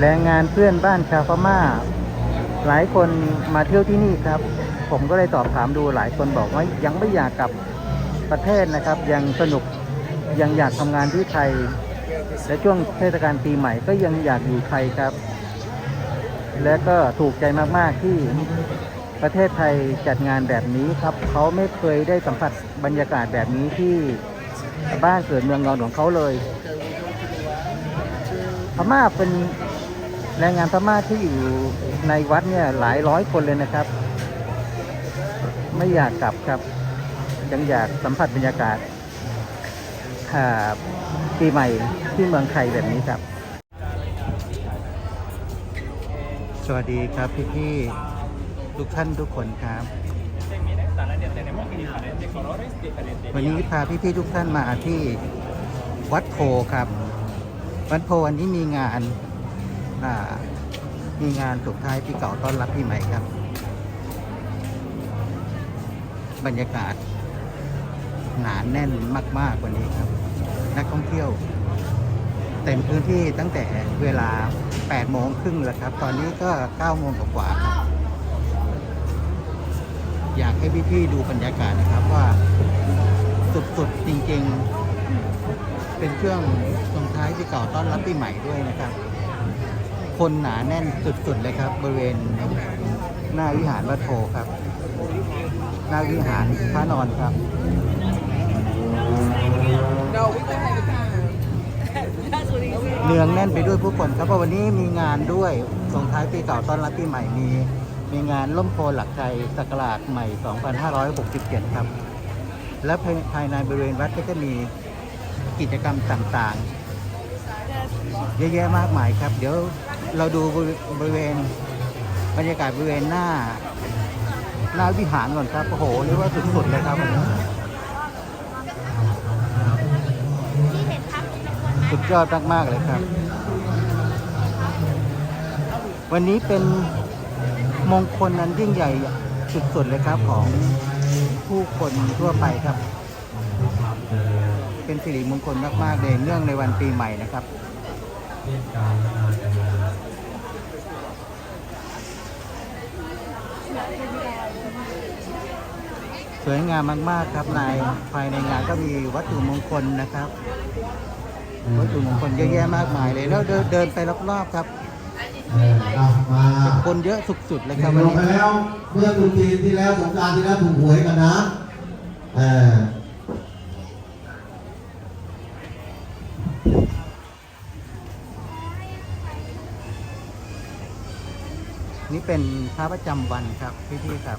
แรงงานเพื่อนบ้านชาวพม่า หลายคนมาเที่ยวที่นี่ครับ ผมก็เลยสอบถามดูหลายคนบอกว่ายังไม่อยากกลับประเทศนะครับ ยังสนุกยังอยากทำงานที่ไทย และช่วงเทศกาลปีใหม่ก็ยังอยากอยู่ไทยครับ และก็ถูกใจมากๆที่ประเทศไทยจัดงานแบบนี้ครับ เขาไม่เคยได้สัมผัสบรรยากาศแบบนี้ที่บ้านเกิดเมืองนอนของเขาเลยพม่าเป็น แรงงานพม่าที่อยู่ในวัดเนี่ยหลายร้อยคนเลยนะครับ ไม่อยากกลับครับ ยังอยากสัมผัสบรรยากาศอ่าปีใหม่ที่เมืองไทยแบบนี้ครับ สวัสดีครับพี่ๆทุกท่านทุกคนครับ วันนี้พาพี่ๆทุกท่านมาที่วัดโพครับ วัดโพวันนี้มีงาน มีงานสุดท้ายปีเก่าต้อนรับปีใหม่ครับ บรรยากาศ หนาแน่นมากๆวันนี้ครับ นักท่องเที่ยว เต็มพื้นที่ตั้งแต่เวลา 8 โมงครึ่งแล้วครับ ตอนนี้ก็ 9 โมงกว่าครับ อยากให้พี่ๆดูบรรยากาศนะครับว่าสุดๆจริงๆ เป็นช่วงส่งท้ายปีเก่าต้อนรับปีใหม่ด้วยนะครับ คนหนาแน่นสุดๆเลยครับ บริเวณหน้าวิหารวัดโพครับ หน้าวิหารพระนอนครับ เนืองแน่นไปด้วยผู้คนครับเพราะวันนี้มีงานด้วยส่งท้ายปีเก่าต้อนรับปีใหม่มีมีงานล่มโพหลักใจสักราชใหม่ 2567 ครับ และภายในบริเวณวัดก็จะมีกิจกรรมต่างๆ เยอะแยะมากมายครับ เดี๋ยว เราดูบริเวณบรรยากาศบริเวณหน้า หน้าวิหารก่อนครับ โอ้โหเรียกว่าสุดๆเลยครับวันนี้สุดยอดมากๆเลยครับ วันนี้เป็นมงคลนั้นยิ่งใหญ่สุดๆเลยครับของผู้คนทั่วไปครับ เป็นสิริมงคลมากๆเลยเนื่องในวันปีใหม่นะครับ สวยงามมาก ๆ ครับในภายในงานก็มีวัตถุมงคลนะครับ วัตถุมงคลเยอะแยะมากมายเลยแล้วเดินเดินไปรอบๆครับเออเอามาคนเยอะสุดๆเลยคเด็รับกวันลงนี้ไปแล้ว เมื่อตุจีนที่แล้วสงกรารที่แล้วถูกหวยกันนะเออนี่เป็นพระประจำวันครับพี่ๆครับ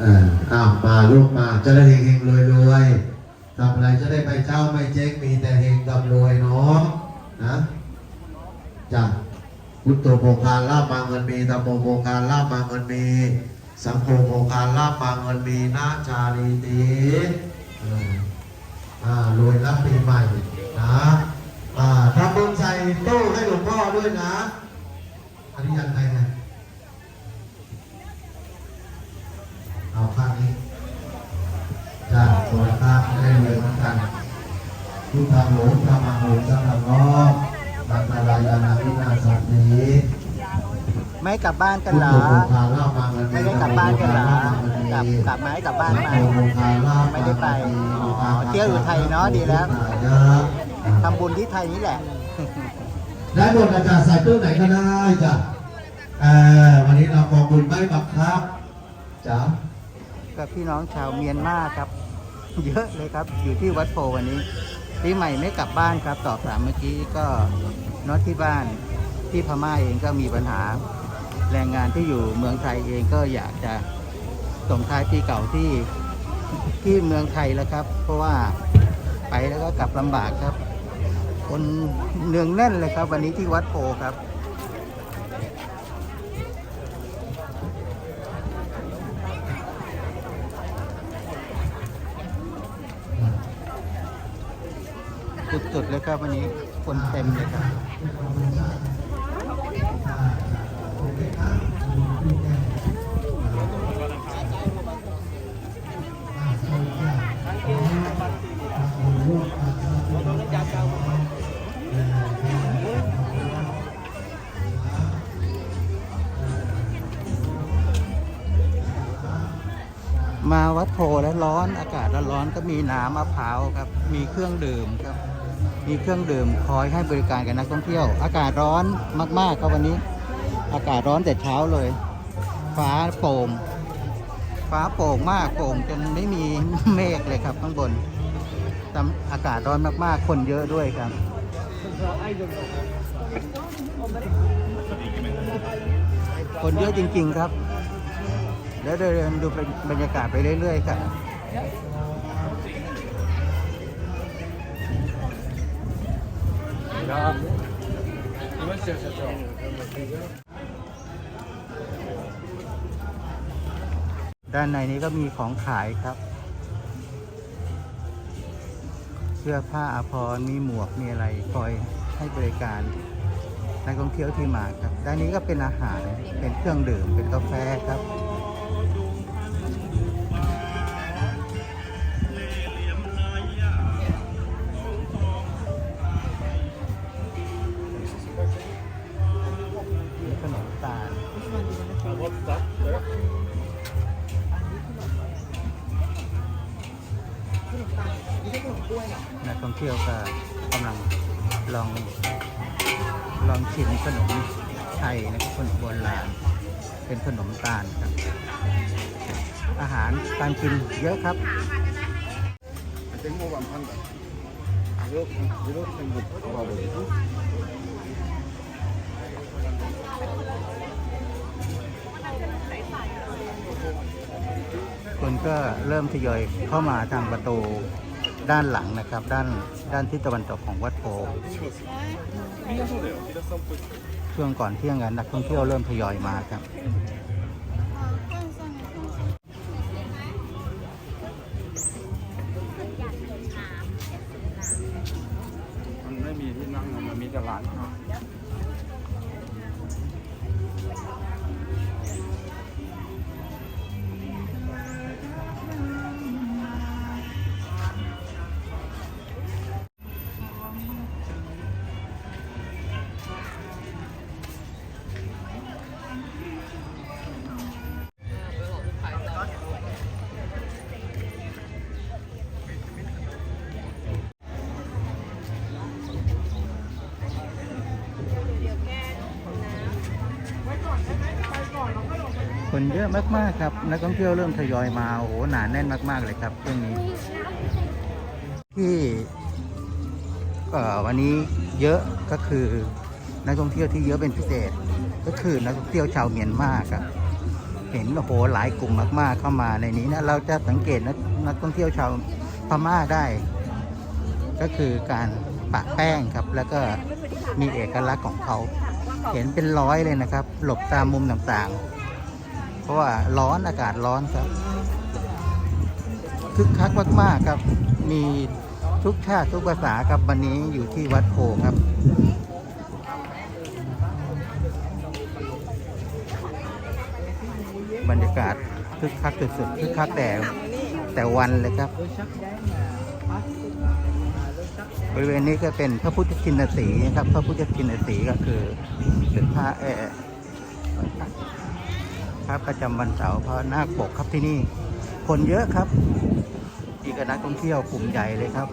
เอออ้าวมาลูกมาจะได้เฮงๆรวยรวยๆทำอะไรจะได้ไปเจ้าไม่เจ๊งมีแต่เฮงกับรวยเนาะนะจ้ะพุทโธโมคาลาบมาเงินมีธรรมโมโมคาลาบมาเงินมี สังโฆโมคาลาบมาเงินมีนาจารีติเอออ่ารวยรับปีใหม่นะอ่าทำบุญใส่ตู้ให้หลวงพ่อด้วยนะ กลับบ้านกันพุทเหรโธอโมคาล่ามังไม่ได้กลับบ้านกันเหรอ กลับกลับไหมกลับบ้านไหมไม่ได้ไปอ๋อเที่ยวอยู่ไทยเนอะดีแล้วทำบุญที่ไทยนี่แหละ ได้หมดอาจารย์ใส่ตู้ไหนก็ได้จ้ะเออวันนี้เรากองบุญไม่บังคับจ้ะกับพี่น้องชาวเมียนมาครับ เยอะเลยครับ อยู่ที่วัดโพวันนี้ปีใหม่ไม่กลับบ้านครับ ตอบถามเมื่อกี้ก็เนอตที่บ้านที่พม่าเองก็มีปัญหา แรงงานที่อยู่เมืองไทยเองก็อยากจะส่งท้ายปีเก่าที่ที่เมืองไทยแล้วครับ เพราะว่าไปแล้วก็กลับลำบากครับ คนเนืองแน่นเลยครับ วันนี้ที่วัดโพครับสุดๆเลยครับวันนี้คนเต็มเลยครับ มาวัดโพแล้วร้อนอากาศร้อนๆก็มีน้ำมะพร้าวครับ มีเครื่องดื่มครับ มีเครื่องดื่มคอยให้บริการกับนักท่องเที่ยว อากาศร้อนมากๆครับวันนี้ อากาศร้อนแต่เช้าเลย ฟ้าโปร่งฟ้าโปร่งมากโปร่งจนไม่มีเมฆเลยครับข้างบนอากาศร้อนมากๆ คนเยอะด้วยครับคนเยอะจริง ๆ ครับ แล้วเดินดูบรรยากาศไปเรื่อยๆครับด้านในนี้ก็มีของขายครับ เสื้อผ้าอาภรณ์มีหมวก มีอะไรคอยให้บริการนักท่องเที่ยวที่มาครับ ด้านนี้ก็เป็นอาหาร เป็นเครื่องดื่ม เป็นกาแฟครับ เที่ยวก็กำลังลองลองชิมขนมไทยนะครับขนมโบราณเป็นขนมตาลครับ อาหารการกินเยอะครับถึงโมบัมพันธ์บคนก็เริ่มทยอยเข้ามาทางประตู ด้านหลังนะครับ ด้านด้านทิศตะวันตกของวัดโพช่วงก่อนเที่ยงกันนักท่องเที่ยวเริ่มทยอยมาครับมันไม่มีที่นั่งมันมีแต่ร้านอาหาร นเยอะมากๆครับนักท่องเที่ยวเริ่มทยอยมาโอ้โหหนาแน่นมากๆเลยครับช่วงนี้ ที่วันนี้เยอะก็คือนักท่องเที่ยวที่เยอะเป็นพิเศษ ก็คือนักท่องเที่ยวชาวเมียนมาครับเห็นโอ้โหหลายกลุ่มมากๆเข้ามาในนี้นะเราจะสังเกตนักนักท่องเที่ยวชาวพม่าได้ ก็คือการปะแป้งครับ แล้วก็มีเอกลักษณ์ของเขา เห็นเป็นร้อยเลยนะครับ หลบตามมุมต่างๆ เพราะว่าร้อนอากาศร้อนครับคึกคักมากๆครับ มีทุกชาติทุกภาษาครับวันนี้อยู่ที่วัดโพครับบรรยากาศคึกคักสุดๆคึกคักแต่แต่วันเลยครับ บริเวณนี้ก็เป็นพระพุทธชินสีครับ พระพุทธชินสีก็คือเป็นพระเออ พระประจำวันเสาร์พระนาคปกครับที่นี่ คนเยอะครับมีกคณะท่องเที่ยวกลุ่มใหญ่เลยครับ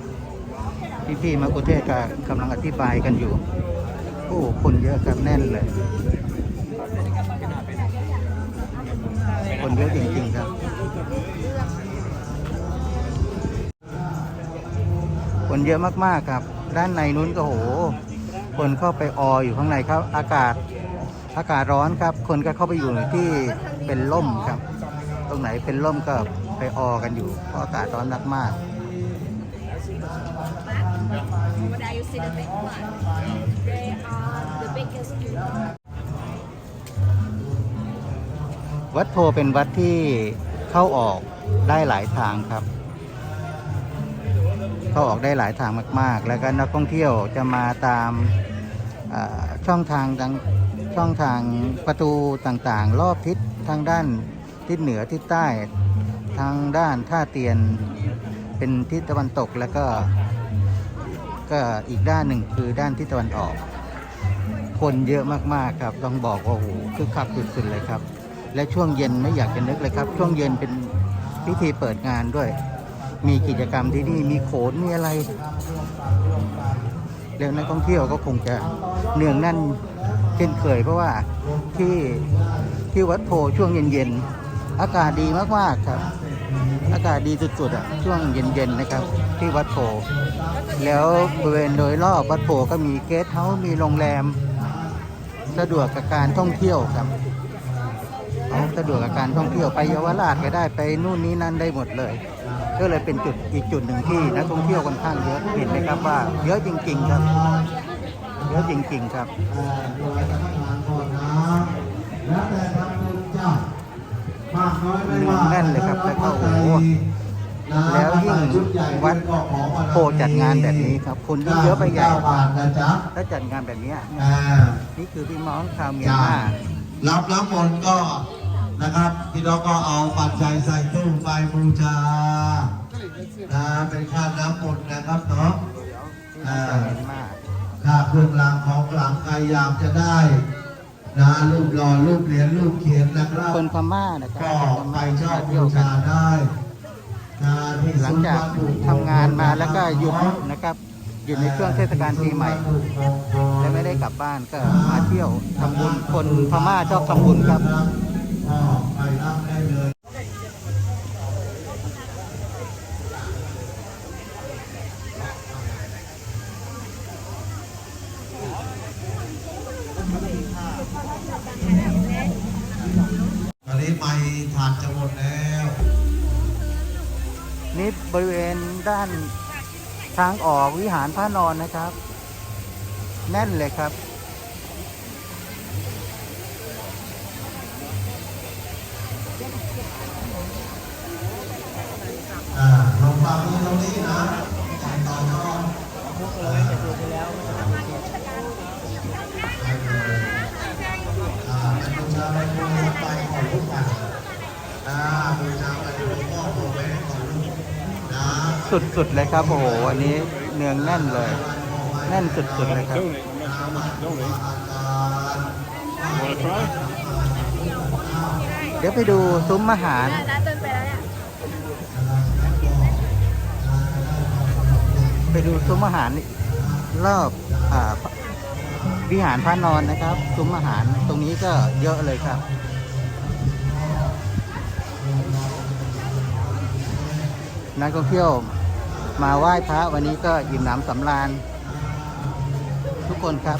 พี่ๆมากุเทศก็กำลังอธิบายกันอยู่ โอ้คนเยอะครับแน่นเลย คนเยอะจริงๆครับ คนเยอะมากๆครับ ด้านในนู้นก็โห คนเข้าไปอออยู่ข้างในครับ อากาศ อากาศร้อนครับ คนก็เข้าไปอยู่ที่เป็นร่มครับ ตรงไหนเป็นร่มก็ไปออกันอยู่เพราะอากาศร้อนนักมากวัดโพเป็นวัดที่เข้าออกได้หลายทางครับ เข้าออกได้หลายทางมาก ๆ แล้วก็นักท่องเที่ยวจะมาตามช่องทางทาง ช่องทางประตูต่างๆ รอบทิศทางด้านทิศเหนือทิศใต้ทางด้านท่าเตียนเป็นทิศตะวันตกแล้วก็ก็อีกด้านหนึ่งคือด้านทิศตะวันออก คนเยอะมากๆครับ ต้องบอกว่าโอ้โหคึกคักสุดๆเลยครับ และช่วงเย็นไม่อยากจะนึกเลยครับ ช่วงเย็นเป็นพิธีเปิดงานด้วย มีกิจกรรมที่นี่มีโขนมีอะไร แล้วนักท่องเที่ยวก็คงจะเนืองแน่น ช่นเคย เพราะว่าที่ที่วัดโพช่วงเย็นๆ อากาศดีมากๆครับ อากาศดีสุดๆอะช่วงเย็นๆนะครับ ที่วัดโพแล้วบริเวณโดยรอบวัดโพก็มีเกสต์เฮาส์มีโรงแรม สะดวกกับการท่องเที่ยวครับเอาสะดวกกับการท่องเที่ยวไปเยาวราชก็ได้ไปนู่นนี้นั่นได้หมดเลย ก็เลยเป็นจุดอีกจุดหนึ่งที่นักท่องเที่ยวค่อนข้างเยอะเห็นไหมครับว่า เยอะจริง ๆ ครับ เยอะจริงๆครับอ่าโดยพนักงานก่อนนะแล้วแต่ทำบุญจ้ะมากน้อยไม่ว่าแน่นเลยครับแล้วก็โอ้โหนะแล้วยิ่งชุดใหญ่วัดก็ขอบารมีโพจัดงานแบบนี้ครับคนยิ่งเยอะไปใหญ่เก้าบาทนะจ๊ะถ้าจัดงานแบบเนี้ยอ่านี่คือพี่น้องชาวเมียนจ้ามารับน้ำมนต์ก็นะครับพี่น้องก็เอาปัจจัยใส่ตู้ไปบูชานะเป็นค่าน้ำมนต์นะครับเนาะพี่น้องชา วเมียนมาค่าเครื่องรางของขลังใครอยากจะได้นะรูปหล่อรูปเหรียญรูปเขียนนะครับคนพม่านะครับก็คนพไปม่าเช่ามาบูเที่ยวกันชาได้นะที่หลังจากทำงานมาแล้วก็หยุดนะครับอยู่ในช่วงเทศกาลปีใหม่และไม่ได้กลับบ้านก็มาเที่ยวทำบุญคนพม่าชอบทำบุญครับก็ไปรับได้เลย ตอนนี้ไม่ทานจะหมดแล้วนี่บริเวณด้านทางออกวิหารพระนอนนะครับ แน่นเลยครับอ่าลงฟังตรงนี้นะต่อยอ ดเลยไปดูไปแล้วอ่าไปบูชาไปบูชาไปขอลูกกันอ่าบูชาไปดูพ่อพ่อแม่ขอลูกนะสุดๆเลยครับโอ้โหวันนี้เนืองแน่นเลย แน่นสุดๆเลยครับ Donate, I'm not donate. Want to try? เดี๋ยวไปดูซุ้มอาหาร ดูซุ้มอาหารรอบอาวิหารพระนอนนะครับซุ้มอาหารตรงนี้ก็เยอะเลยครับ นักท่องเที่ยวมาไหว้พระวันนี้ก็อิ่มหนำสำราญทุกคนครับ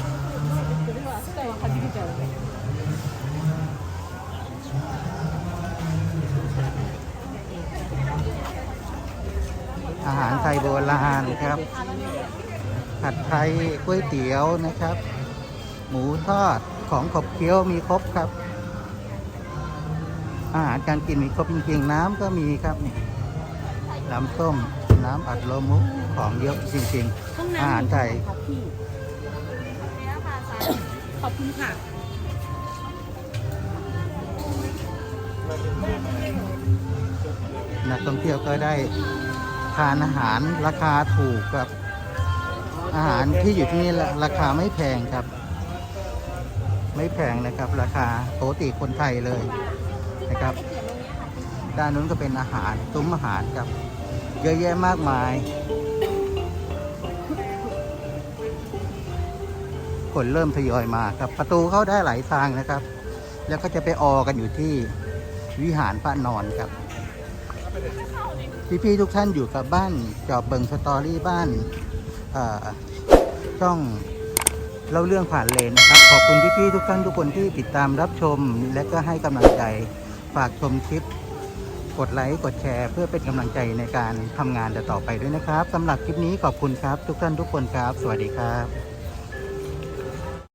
อาหารไทยโบราณครับ ผัดไทยก๋วยเตี๋ยวนะครับ หมูทอดของขบเคี้ยวมีครบครับ อาหารการกินมีครบจริงๆน้ำก็มีครับนี่น้ำส้มน้ำอัดลมมุกของเยอะจริงๆ อาหารไทยครับพี่เนี่ยค่ะสายขอบคุณค่ะนักท่องเที่ยวก็ได้ ทานอาหารราคาถูกครับ อาหารที่อยู่ที่นี่ราคาไม่แพงครับ ไม่แพงนะครับ ราคาปกติคนไทยเลยนะครับ ด้านนู้นก็เป็นอาหารซุ้มอาหารครับ เยอะแยะมากมาย คนเริ่มทยอยมาครับ ประตูเข้าได้หลายทางนะครับ แล้วก็จะไปออกันอยู่ที่วิหารพระนอนครับ พี่ๆทุกท่านอยู่กับบ้านจอบเบิงสตอรี่บ้านช่องเล่าเรื่องผ่านเลนนะครับ ขอบคุณพี่ๆทุกท่านทุกคนที่ติดตามรับชมและก็ให้กำลังใจฝากชมคลิป กดไลค์กดแชร์ เพื่อเป็นกำลังใจในการทำงานต่อไปด้วยนะครับสำหรับคลิปนี้ขอบคุณครับ ทุกท่านทุกคนครับ สวัสดีครับ